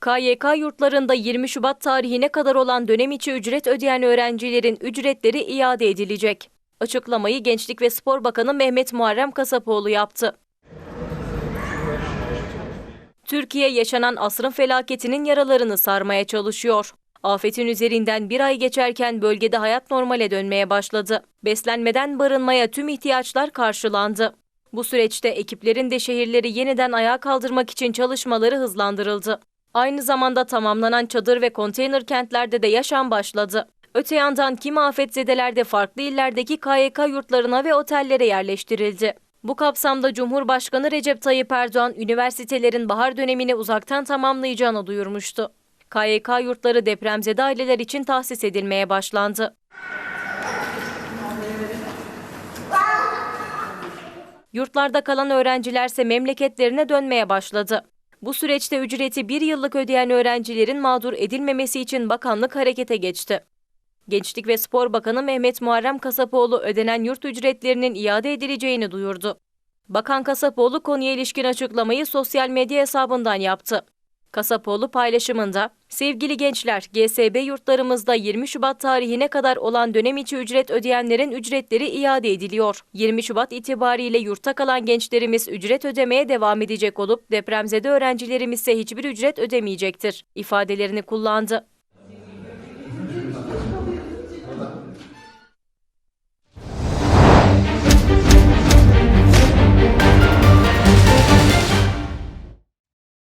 KYK yurtlarında 20 Şubat tarihine kadar olan dönem içi ücret ödeyen öğrencilerin ücretleri iade edilecek. Açıklamayı Gençlik ve Spor Bakanı Mehmet Muharrem Kasapoğlu yaptı. Türkiye yaşanan asrın felaketinin yaralarını sarmaya çalışıyor. Afetin üzerinden bir ay geçerken bölgede hayat normale dönmeye başladı. Beslenmeden barınmaya tüm ihtiyaçlar karşılandı. Bu süreçte ekiplerin de şehirleri yeniden ayağa kaldırmak için çalışmaları hızlandırıldı. Aynı zamanda tamamlanan çadır ve konteyner kentlerde de yaşam başladı. Öte yandan kimi afetzedeler de farklı illerdeki KYK yurtlarına ve otellere yerleştirildi. Bu kapsamda Cumhurbaşkanı Recep Tayyip Erdoğan üniversitelerin bahar dönemini uzaktan tamamlayacağını duyurmuştu. KYK yurtları depremzede aileler için tahsis edilmeye başlandı. Yurtlarda kalan öğrencilerse memleketlerine dönmeye başladı. Bu süreçte ücreti bir yıllık ödeyen öğrencilerin mağdur edilmemesi için bakanlık harekete geçti. Gençlik ve Spor Bakanı Mehmet Muharrem Kasapoğlu ödenen yurt ücretlerinin iade edileceğini duyurdu. Bakan Kasapoğlu konuya ilişkin açıklamayı sosyal medya hesabından yaptı. Kasapoğlu paylaşımında, sevgili gençler, GSB yurtlarımızda 20 Şubat tarihine kadar olan dönem içi ücret ödeyenlerin ücretleri iade ediliyor. 20 Şubat itibariyle yurtta kalan gençlerimiz ücret ödemeye devam edecek olup depremzede öğrencilerimiz ise hiçbir ücret ödemeyecektir ifadelerini kullandı.